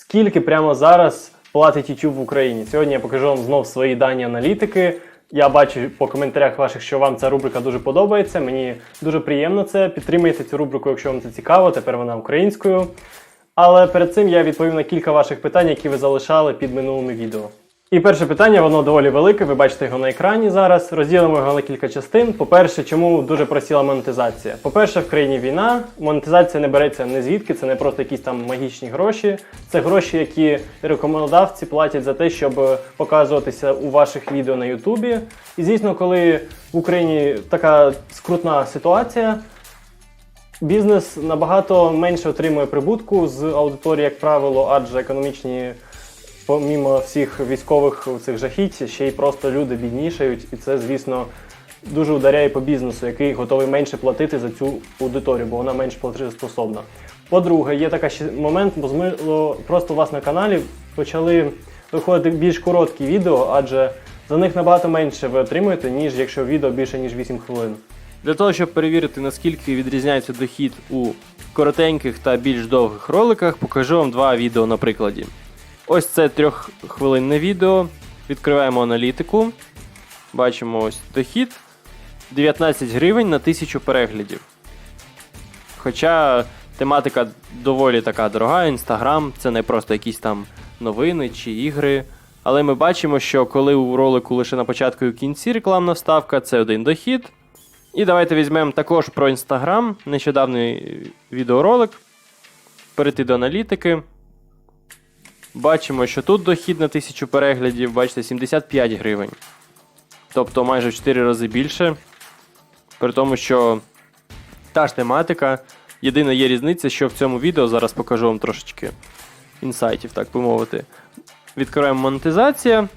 Скільки прямо зараз платить YouTube в Україні? Сьогодні я покажу вам знов свої дані аналітики. Я бачу по коментарях ваших, що вам ця рубрика дуже подобається. Мені дуже приємно це. Підтримайте цю рубрику, якщо вам це цікаво. Тепер вона українською. Але перед цим я відповім на кілька ваших питань, які ви залишали під минулими відео. І перше питання, воно доволі велике. Ви бачите його на екрані зараз. Розділимо його на кілька частин. По-перше, чому дуже просіла монетизація? По-перше, в країні війна. Монетизація не береться не звідки, це не просто якісь там магічні гроші. Це гроші, які рекомендодавці платять за те, щоб показуватися у ваших відео на Ютубі. І звісно, коли в Україні така скрутна ситуація. Бізнес набагато менше отримує прибутку з аудиторії, як правило, адже економічні, помімо всіх військових цих жахіть, ще й просто люди біднішають, і це, звісно, дуже ударяє по бізнесу, який готовий менше платити за цю аудиторію, бо вона менш платежеспособна. По-друге, є такий ще момент, бо змило просто у вас на каналі почали виходити більш короткі відео, адже за них набагато менше ви отримуєте, ніж якщо відео більше ніж 8 хвилин. Для того, щоб перевірити, наскільки відрізняється дохід у коротеньких та більш довгих роликах, покажу вам два відео на прикладі. Ось це трьоххвилинне відео. Відкриваємо аналітику. Бачимо ось дохід 19 гривень на 1000 переглядів. Хоча тематика доволі така дорога, інстаграм це не просто якісь там новини чи ігри. Але ми бачимо, що коли у ролику лише на початку і в кінці рекламна вставка, це один дохід. І давайте візьмемо також про Інстаграм, нещодавний відеоролик. Перейти до аналітики. Бачимо, що тут дохід на 1000 переглядів, бачите, 75 гривень. Тобто майже в 4 рази більше. При тому, що та ж тематика. Єдина є різниця, що в цьому відео зараз покажу вам трошечки інсайтів, так би мовити. Відкриваємо монетизація.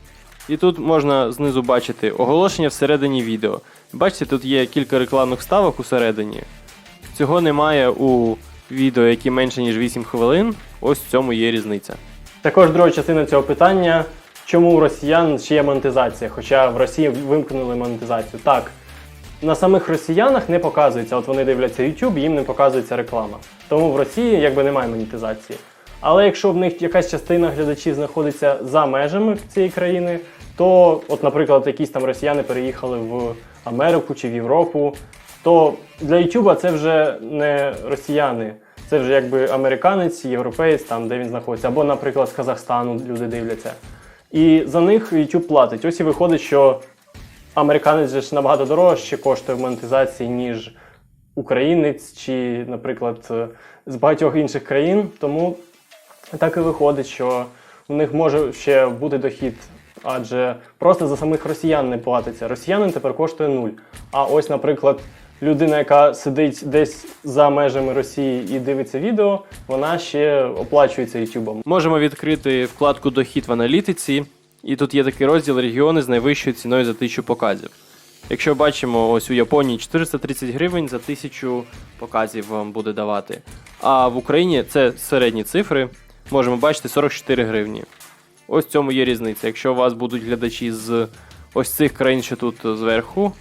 І тут можна знизу бачити оголошення всередині відео. Бачите, тут є кілька рекламних вставок усередині. Цього немає у відео, які менше, ніж 8 хвилин. Ось в цьому є різниця. Також друга частина цього питання: чому у росіян ще є монетизація? Хоча в Росії вимкнули монетизацію. Так, на самих росіянах не показується, от вони дивляться YouTube, їм не показується реклама. Тому в Росії якби немає монетизації. Але якщо в них якась частина глядачів знаходиться за межами цієї країни, то, от, наприклад, якісь там росіяни переїхали в Америку чи в Європу, то для YouTube це вже не росіяни, це вже якби американець, європеєць, там де він знаходиться, або, наприклад, з Казахстану люди дивляться. І за них YouTube платить. Ось і виходить, що американець ж набагато дорожче коштує монетизації, ніж українець чи, наприклад, е, з багатьох інших країн. Тому так і виходить, що у них може ще бути дохід, адже просто за самих росіян не платиться. Росіянин тепер коштує нуль. А ось, наприклад, людина, яка сидить десь за межами Росії і дивиться відео, вона ще оплачується Ютубом. Можемо відкрити вкладку Дохід в аналітиці, і тут є такий розділ регіони з найвищою ціною за 1000 показів. Якщо бачимо, ось у Японії 430 гривень за 1000 показів вам буде давати. А в Україні це середні цифри. Можемо бачити 44 гривні. Ось в цьому є різниця. Якщо у вас будуть глядачі з ось цих країн, що тут зверху,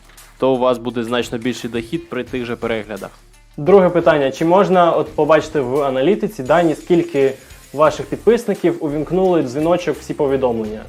то у вас буде значно більший дохід при тих же переглядах. Друге питання: чи можна от побачити в аналітиці дані, скільки ваших підписників увімкнули дзвіночок всі повідомлення?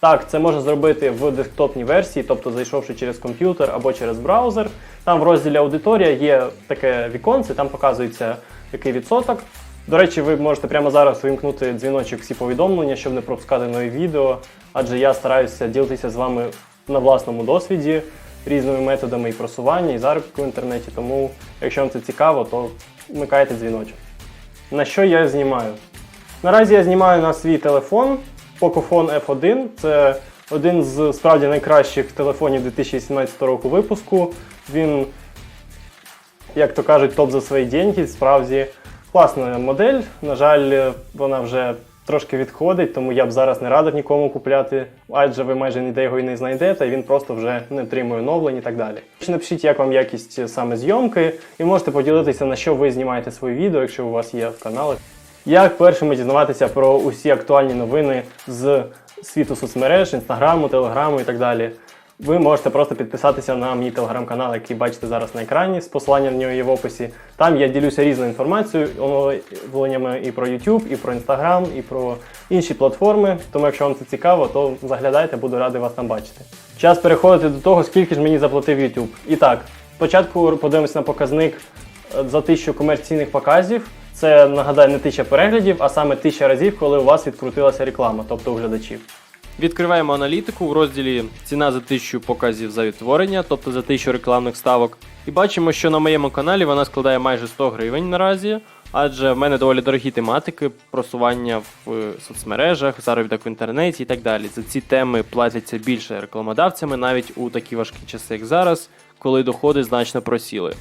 Так, це можна зробити в десктопній версії, тобто зайшовши через комп'ютер або через браузер. Там в розділі аудиторія є таке віконце, там показується який відсоток. До речі, ви можете прямо зараз увімкнути дзвіночок всі повідомлення, щоб не пропускати нові відео, адже я стараюся ділитися з вами на власному досвіді різними методами і просування, і заробітку в інтернеті. Тому, якщо вам це цікаво, то вмикайте дзвіночок. На що я знімаю? Наразі я знімаю на свій телефон Pocophone F1. Це один з справді найкращих телефонів 2017 року випуску. Він, як то кажуть, топ за свої деньги. Справді класна модель. На жаль, вона вже трошки відходить, тому я б зараз не радив нікому купляти, адже ви майже ніде його і не знайдете, і він просто вже не отримує оновлень і так далі. Напишіть, як вам якість саме зйомки, і можете поділитися, на що ви знімаєте свої відео, якщо у вас є канали. Як першими дізнаватися про усі актуальні новини з світу соцмереж, інстаграму, телеграму і так далі. Ви можете просто підписатися на мій телеграм-канал, який бачите зараз на екрані. З посиланням на нього є в описі. Там я ділюся різною інформацією, оновленнями і про YouTube, і про Instagram, і про інші платформи. Тому, якщо вам це цікаво, то заглядайте, буду радий вас там бачити. Час переходити до того, скільки ж мені заплатив YouTube. І так, спочатку подивимося на показник е, за тисячу комерційних показів. Це нагадаю не тисяча переглядів, а саме тисяча разів, коли у вас відкрутилася реклама, тобто у глядачів. Відкриваємо аналітику в розділі ціна за 1000 показів за відтворення, тобто за 1000 рекламних ставок. І бачимо, що на моєму каналі вона складає майже 100 гривень наразі, адже в мене доволі дорогі тематики, просування в е, соцмережах, заробіток в інтернеті і так далі. За ці теми платяться більше рекламодавцями навіть у такі важкі часи, як зараз, коли доходи значно просіли.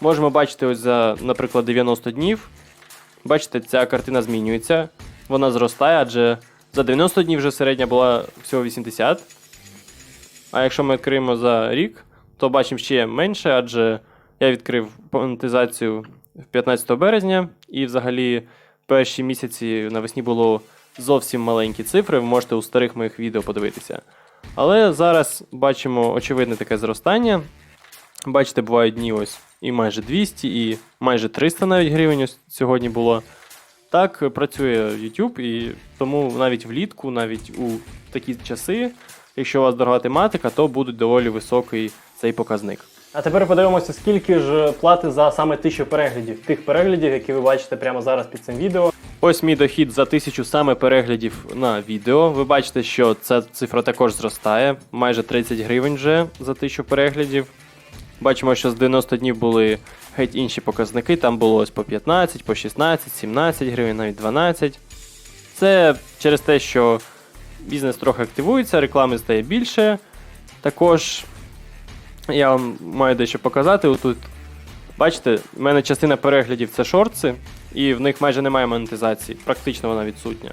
Можемо бачити ось за, наприклад, 90 днів. Бачите, ця картина змінюється, вона зростає, адже за 90 днів вже середня була всього 80. А якщо ми відкриємо за рік, то бачимо ще менше, адже я відкрив монетизацію 15 березня, і взагалі перші місяці навесні було зовсім маленькі цифри, ви можете у старих моїх відео подивитися. Але зараз бачимо очевидне таке зростання. Бачите, бувають дні ось і майже 200, і майже 300 навіть гривень ось сьогодні було. Так працює YouTube, і тому навіть влітку, навіть у такі часи, якщо у вас дорога тематика, то буде доволі високий цей показник. А тепер подивимося, скільки ж плати за саме тисячу переглядів, тих переглядів, які ви бачите прямо зараз під цим відео. Ось мій дохід за тисячу саме переглядів на відео. Ви бачите, що ця цифра також зростає, майже 30 гривень вже за тисячу переглядів. Бачимо, що з 90 днів були геть інші показники. Там було ось по 15, по 16, 17 гривень, навіть 12. Це через те, що бізнес трохи активується, реклами стає більше. Також я вам маю дещо показати. Отут, бачите, в мене частина переглядів це шорти, і в них майже немає монетизації, практично вона відсутня.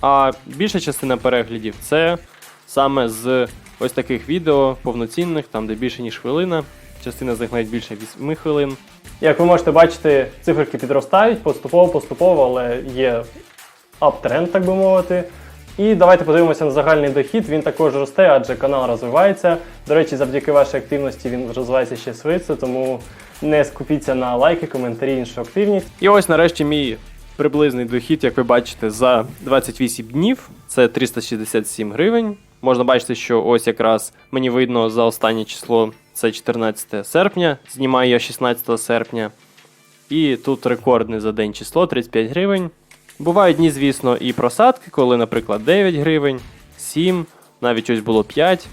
А більша частина переглядів це саме з ось таких відео повноцінних, там де більше ніж хвилина. Частина з них навіть більше 8 хвилин. Як ви можете бачити, циферки підростають поступово, поступово, але є аптренд, так би мовити. І давайте подивимося на загальний дохід. Він також росте, адже канал розвивається. До речі, завдяки вашій активності він розвивається ще швидше, тому не скупіться на лайки, коментарі, іншу активність. І ось нарешті мій приблизний дохід, як ви бачите, за 28 днів це 367 гривень. Можна бачити, що ось якраз мені видно за останнє число це 14 серпня, знімаю я 16 серпня. І тут рекордне за день число 35 гривень. Бувають дні, звісно, і просадки, коли, наприклад, 9 гривень, 7, навіть ось було 5.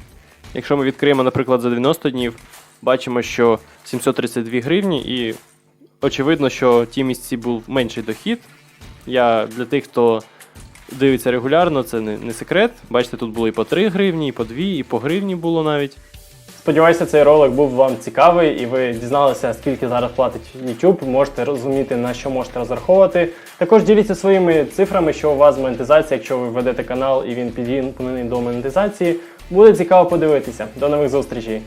Якщо ми відкриємо, наприклад, за 90 днів, бачимо, що 732 гривні, і очевидно, що ті місяці був менший дохід. Я для тих, хто дивиться регулярно, це не, не секрет. Бачите, тут було і по 3 гривні, і по 2, і по гривні було навіть. Сподіваюся, цей ролик був вам цікавий і ви дізналися, скільки зараз платить YouTube. Можете розуміти, на що можете розраховувати. Також діліться своїми цифрами, що у вас монетизація, якщо ви ведете канал і він підігнаний до монетизації. Буде цікаво подивитися. До нових зустрічей!